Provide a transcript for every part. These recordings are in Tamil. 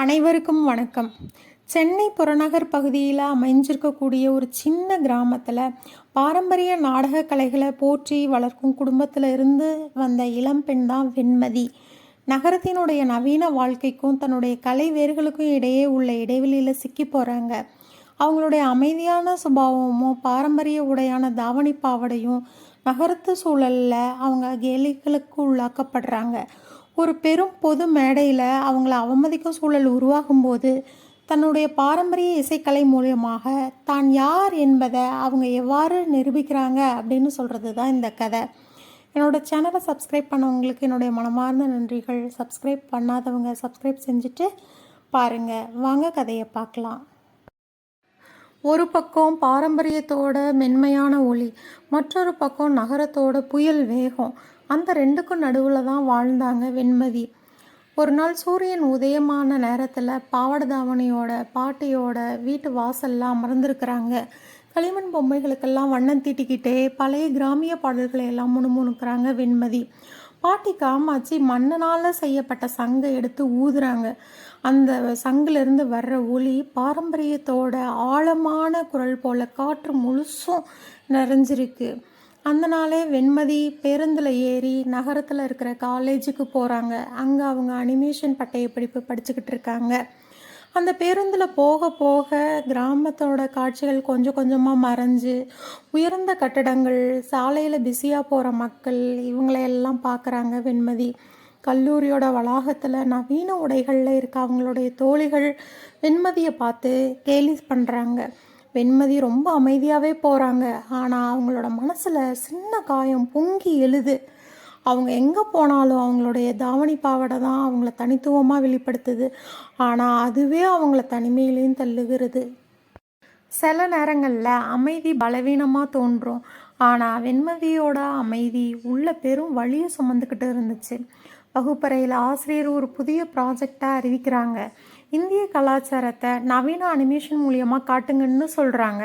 அனைவருக்கும் வணக்கம். சென்னை புறநகர் பகுதியில் அமைஞ்சிருக்கக்கூடிய ஒரு சின்ன கிராமத்தில் பாரம்பரிய நாடக கலைகளை போற்றி வளர்க்கும் குடும்பத்தில் இருந்து வந்த இளம்பெண் தான் வெண்மதி. நகரத்தினுடைய நவீன வாழ்க்கைக்கும் தன்னுடைய கலை வேர்களுக்கும் இடையே உள்ள இடைவெளியில் சிக்கி போகிறாங்க அவங்களுடைய அமைதியான சுபாவமும் பாரம்பரிய உடையான தாவணி பாவடையும் நகரத்து சூழலில் அவங்க கேலிகளுக்கு உள்ளாக்கப்படுறாங்க. ஒரு பெரும் பொது மேடையில் அவங்கள அவமதிக்கும் சூழல் உருவாகும்போது தன்னுடைய பாரம்பரிய இசைக்கலை மூலியமாக தான் யார் என்பதை அவங்க எவ்வாறு நிரூபிக்கிறாங்க அப்படின்னு சொல்கிறது தான் இந்த கதை. என்னோடய சேனலை சப்ஸ்கிரைப் பண்ணவங்களுக்கு என்னுடைய மனமார்ந்த நன்றிகள். சப்ஸ்கிரைப் பண்ணாதவங்க சப்ஸ்கிரைப் செஞ்சுட்டு பாருங்கள் வாங்க கதையை பார்க்கலாம். ஒரு பக்கம் பாரம்பரியத்தோட மென்மையான ஒளி மற்றொரு பக்கம் நகரத்தோட புயல் வேகம். அந்த ரெண்டுக்கும் நடுவில் தான் வாழ்ந்தாங்க வெண்மதி. ஒரு நாள் சூரியன் உதயமான நேரத்தில் பாவடதாவணியோட பாட்டியோட வீட்டு வாசல்லாம் அமர்ந்திருக்கிறாங்க களிமண் பொம்மைகளுக்கெல்லாம் வண்ணம் தீட்டிக்கிட்டே பழைய கிராமிய பாடல்களை எல்லாம் முணுமுணுக்கிறாங்க வெண்மதி. பாட்டி காமாட்சி மண்ணனால் செய்யப்பட்ட சங்கை எடுத்து ஊதுறாங்க. அந்த சங்கிலிருந்து வர்ற ஒளி பாரம்பரியத்தோட ஆழமான குரல் போல காற்று முழுசும் நிறைஞ்சிருக்கு. அந்த நாளே வெண்மதி பேருந்தில் ஏறி நகரத்தில் இருக்கிற காலேஜுக்கு போகிறாங்க அங்கே அவங்க அனிமேஷன் பட்டய படிப்பு படிச்சுக்கிட்டு இருக்காங்க. அந்த பேருந்தில் போக போக கிராமத்தோட காட்சிகள் கொஞ்சம் கொஞ்சமாக மறைஞ்சு உயர்ந்த கட்டடங்கள் சாலையில் பிஸியாக போகிற மக்கள் இவங்களையெல்லாம் பார்க்குறாங்க வெண்மதி. கல்லூரியோட வளாகத்தில் நவீன உடைகளில் இருக்க அவங்களுடைய தோழிகள் வெண்மதியை பார்த்து கேலி பண்ணுறாங்க வெண்மதி ரொம்ப அமைதியாகவே போகிறாங்க ஆனால் அவங்களோட மனசில் சின்ன காயம் பொங்கி எழுது. அவங்க எங்கே போனாலும் அவங்களுடைய தாவணி பாவடை தான் அவங்கள தனித்துவமாக வெளிப்படுத்துது. ஆனால் அதுவே அவங்கள தனிமையிலையும் தள்ளுகிறது. சில நேரங்களில் அமைதி பலவீனமாக தோன்றும். ஆனால் வெண்மதியோட அமைதி உள்ள பெரும் வழியை சுமந்துக்கிட்டு இருந்துச்சு. வகுப்பறையில் ஆசிரியர் ஒரு புதிய ப்ராஜெக்டாக அறிவிக்கிறாங்க. இந்திய கலாச்சாரத்தை நவீன அனிமேஷன் மூலியமாக காட்டுங்கன்னு சொல்கிறாங்க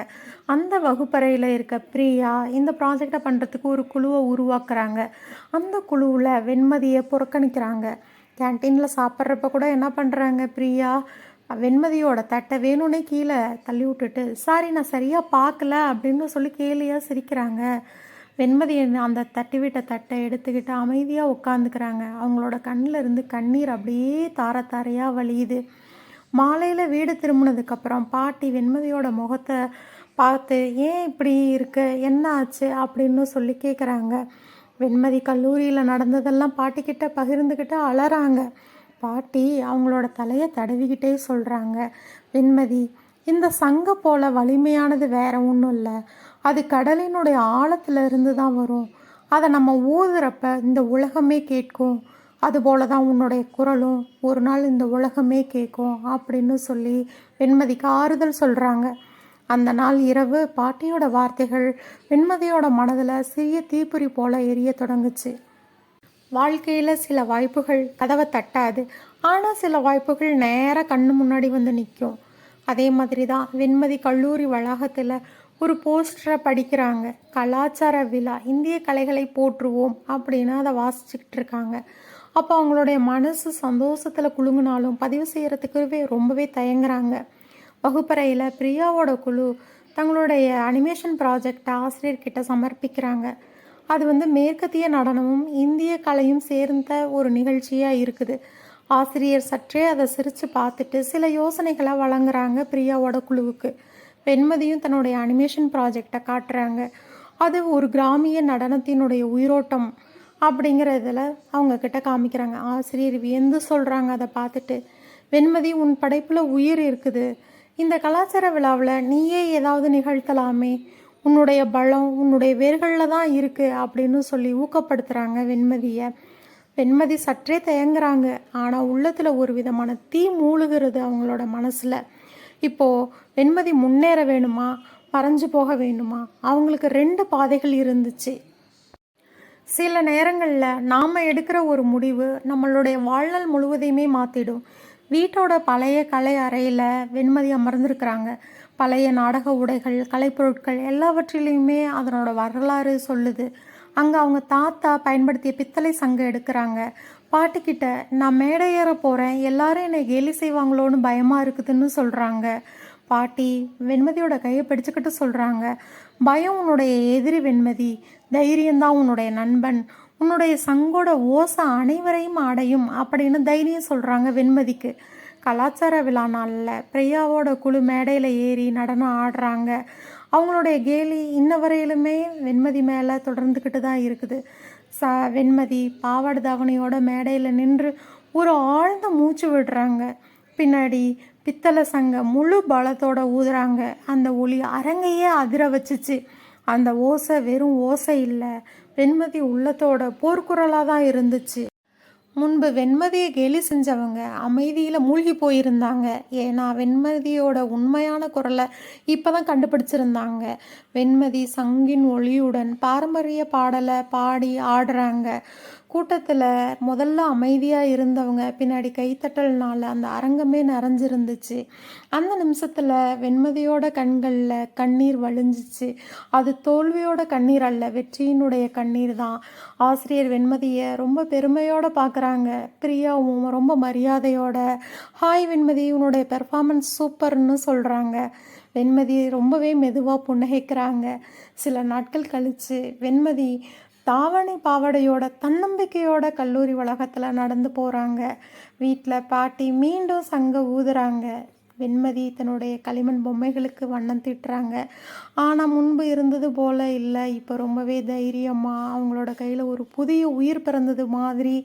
அந்த வகுப்பறையில் இருக்க பிரியா இந்த ப்ராஜெக்டை பண்ணுறதுக்கு ஒரு குழுவை உருவாக்குறாங்க. அந்த குழுவில் வெண்மதியை புறக்கணிக்கிறாங்க. கேன்டீனில் சாப்பிட்றப்ப கூட என்ன பண்ணுறாங்க பிரியா? வெண்மதியோட தட்டை வேணும்னே கீழே தள்ளி விட்டுட்டு சாரி நான் சரியாக பார்க்கல அப்படின்னு சொல்லி கேலியாக சிரிக்கிறாங்க. வெண்மதி அந்த தட்டி விட்ட தட்டை எடுத்துக்கிட்டு அமைதியாக உட்காந்துக்கிறாங்க அவங்களோட கண்ணில் இருந்து கண்ணீர் அப்படியே தார தாரையாக வழியுது. மாலையில் வீடு திரும்பினதுக்கப்புறம் பாட்டி வெண்மதியோட முகத்தை பார்த்து ஏன் இப்படி இருக்க? என்ன ஆச்சு? அப்படின்னு சொல்லி கேட்குறாங்க வெண்மதி கல்லூரியில் நடந்ததெல்லாம் பாட்டிக்கிட்ட பகிர்ந்துக்கிட்டு அலறாங்க. பாட்டி அவங்களோட தலையை தடவிக்கிட்டே சொல்கிறாங்க வெண்மதி இந்த சங்க போல வலிமையானது வேற ஒன்றும் இல்லை. அது கடலினுடைய ஆழத்துல இருந்து தான் வரும். அதை நம்ம ஊதுறப்ப இந்த உலகமே கேட்கும். அதுபோல தான் உன்னுடைய குரலும் ஒரு நாள் இந்த உலகமே கேட்கும் அப்படின்னு சொல்லி வெண்மதிக்கு ஆறுதல் சொல்கிறாங்க அந்த நாள் இரவு பாட்டியோட வார்த்தைகள் வெண்மதியோட மனதில் சிறிய தீப்பொறி போல எரிய தொடங்குச்சு. வாழ்க்கையில் சில வாய்ப்புகள் கதவை தட்டாது. ஆனால் சில வாய்ப்புகள் நேராக கண்ணு முன்னாடி வந்து நிற்கும் அதே மாதிரி தான் வெண்மதி கல்லூரி வளாகத்தில் ஒரு போஸ்டரை படிக்கிறாங்க. கலாச்சார விழா இந்திய கலைகளை போற்றுவோம் அப்படின்னு அதை வாசிச்சுக்கிட்டு இருக்காங்க. அப்போ அவங்களுடைய மனசு சந்தோஷத்தில் குலுங்கினாலும் பதிவு செய்கிறதுக்குவே ரொம்பவே தயங்குறாங்க. வகுப்பறையில் பிரியாவோட குழு தங்களுடைய அனிமேஷன் ப்ராஜெக்டை ஆசிரியர்கிட்ட சமர்ப்பிக்கிறாங்க. அது வந்து மேற்கத்திய நடனமும் இந்திய கலையும் சேர்ந்த ஒரு நிகழ்ச்சியாக இருக்குது. ஆசிரியர் சற்றே அதை சிரித்து பார்த்துட்டு சில யோசனைகளை வழங்குறாங்க பிரியாவோட குழுவுக்கு. வெண்மதியும் தன்னுடைய அனிமேஷன் ப்ராஜெக்டை காட்டுறாங்க. அது ஒரு கிராமிய நடனத்தினுடைய உயிரோட்டம். அப்படிங்கிறதுல இதில் அவங்கக்கிட்ட காமிக்கிறாங்க. ஆசிரியர் வியந்து சொல்கிறாங்க அதை பார்த்துட்டு வெண்மதி உன் படைப்பில் உயிர் இருக்குது. இந்த கலாச்சார விழாவில் நீயே ஏதாவது நிகழ்த்தலாமே. உன்னுடைய பலம் உன்னுடைய வேர்களில் தான் இருக்குது அப்படின்னு சொல்லி ஊக்கப்படுத்துகிறாங்க வெண்மதியை. வெண்மதி சற்றே தயங்குறாங்க. ஆனால் உள்ளத்தில் ஒரு விதமான தீ மூழுகிறது அவங்களோட மனசில். இப்போது வெண்மதி முன்னேற வேணுமா? மறைஞ்சு போக வேணுமா? அவங்களுக்கு ரெண்டு பாதைகள் இருந்துச்சு. சில நேரங்களில் நாம் எடுக்கிற ஒரு முடிவு நம்மளுடைய வாழ்நாள் முழுவதையுமே மாற்றிடும் வீட்டோட பழைய கலை அறையில் வெண்மதி அமர்ந்திருக்கிறாங்க. பழைய நாடக உடைகள் கலைப்பொருட்கள் எல்லாவற்றிலையுமே அதனோட வரலாறு சொல்லுது. அங்கே அவங்க தாத்தா பயன்படுத்திய பித்தளை சங்கம் எடுக்கிறாங்க. பாட்டிக்கிட்ட நான் மேடை ஏற போகிறேன் எல்லாரும் என்னை கேலி செய்வாங்களோன்னு பயமாக இருக்குதுன்னு சொல்கிறாங்க பாட்டி வெண்மதியோட கையை பிடிச்சுக்கிட்டு சொல்கிறாங்க பயம் உன்னுடைய எதிரி வெண்மதி தைரியம்தான் உன்னுடைய நண்பன் உன்னுடைய சங்கோட ஓசை அனைவரையும் அடையும் அப்படின்னு தைரியம் சொல்கிறாங்க வெண்மதிக்கு. கலாச்சார விழா நாளில் பிரியாவோட குழு மேடையில் ஏறி நடனம் ஆடுறாங்க. அவங்களுடைய கேலி இன்ன வரையிலுமே வெண்மதி மேலே தொடர்ந்துக்கிட்டு தான் இருக்குது. ச வெண்மதி பாவாடை தாவணியோட மேடையில் நின்று ஒரு ஆழ்ந்த மூச்சு விடுறாங்க. பின்னாடி பித்தளை சங்க முழு பலத்தோட ஊதுறாங்க. அந்த ஒளி அரங்கையே அதிர வச்சுச்சு. அந்த ஓசை வெறும் ஓசை இல்லை. வெண்மதி உள்ளத்தோட போர்க்குரலாக தான் இருந்துச்சு. முன்பு வெண்மதியை கேலி செஞ்சவங்க அமைதியில் மூழ்கி போயிருந்தாங்க. ஏன்னா வெண்மதியோட உண்மையான குரலை இப்போ தான் கண்டுபிடிச்சிருந்தாங்க. வெண்மதி சங்கின் ஒளியுடன் பாரம்பரிய பாடலை பாடி ஆடுறாங்க. கூட்டத்தில் முதல்ல அமைதியாக இருந்தவங்க பின்னாடி கைத்தட்டல்னால அந்த அரங்கமே நிறைஞ்சிருந்துச்சு. அந்த நிமிஷத்தில் வெண்மதியோட கண்களில் கண்ணீர் வழிஞ்சிச்சு. அது தோல்வியோட கண்ணீர் அல்ல வெற்றியினுடைய கண்ணீர் தான். ஆசிரியர் வெண்மதியை ரொம்ப பெருமையோடு பார்க்குறாங்க பிரியாவும் ரொம்ப மரியாதையோட ஹாய் வெண்மதி உன்னுடைய பெர்ஃபார்மன்ஸ் சூப்பர்னு சொல்கிறாங்க வெண்மதி ரொம்பவே மெதுவாக புன்னகைக்கிறாங்க. சில நாட்கள் கழித்து வெண்மதி தாவணி பாவாடையோட தன்னம்பிக்கையோட கல்லூரி உலகத்தில் நடந்து போகிறாங்க வீட்டில் பாட்டி மீண்டும் சங்க ஊதுறாங்க. வெண்மதி தன்னுடைய களிமண் பொம்மைகளுக்கு வண்ணம் தீட்டுறாங்க. ஆனால் முன்பு இருந்தது போல் இல்லை. இப்போ ரொம்பவே தைரியமாக அவங்களோட கையில் ஒரு புதிய உயிர் பிறந்தது மாதிரி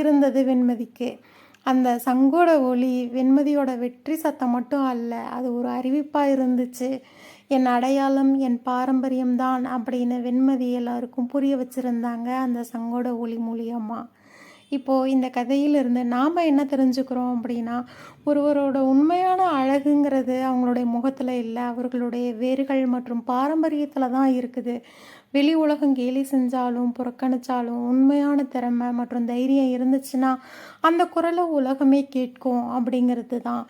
இருந்தது வெண்மதிக்கு. அந்த சங்கோட ஒளி வெண்மதியோட வெற்றி சத்தம் மட்டும் அல்ல அது ஒரு அறிவிப்பாக இருந்துச்சு. என் அடையாளம் என் பாரம்பரியம்தான் அப்படின்னு வெண்மதி எல்லாருக்கும் புரிய வச்சுருந்தாங்க அந்த சங்கோட ஒளி மூலியமாக இப்போது இந்த கதையிலிருந்து நாம் என்ன தெரிஞ்சுக்கிறோம் அப்படின்னா ஒருவரோட உண்மையான அழகுங்கிறது அவங்களுடைய முகத்தில் இல்லை அவர்களுடைய வேர்கள் மற்றும் பாரம்பரியத்தில் தான் இருக்குது. வெளி உலகம் கேலி செஞ்சாலும் புறக்கணிச்சாலும் உண்மையான திறமை மற்றும் தைரியம் இருந்துச்சுன்னா அந்த குரலை உலகமே கேட்கும் அப்படிங்கிறது தான்.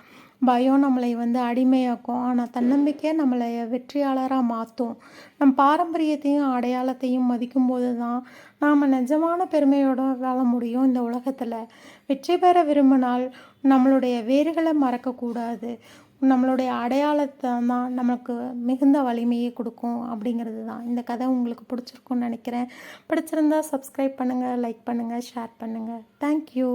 பயம் நம்மளை வந்து அடிமையாக்கும். ஆனால் தன்னம்பிக்கை நம்மளை வெற்றியாளராக மாற்றும் நம் பாரம்பரியத்தையும் அடையாளத்தையும் மதிக்கும்போது தான் நாம் நிஜமான பெருமையோடு வாழ முடியும் இந்த உலகத்தில். வெற்றி பெற விரும்பினால் நம்மளுடைய வேர்களை மறக்கக்கூடாது. நம்மளுடைய அடையாளத்தை தான் நமக்கு மிகுந்த வலிமையை கொடுக்கும் அப்படிங்கிறது தான். இந்த கதை உங்களுக்கு பிடிச்சிருக்குன்னு நினைக்கிறேன். பிடிச்சிருந்தா சப்ஸ்கிரைப் பண்ணுங்கள் லைக் பண்ணுங்கள் ஷேர் பண்ணுங்கள் தேங்க்யூ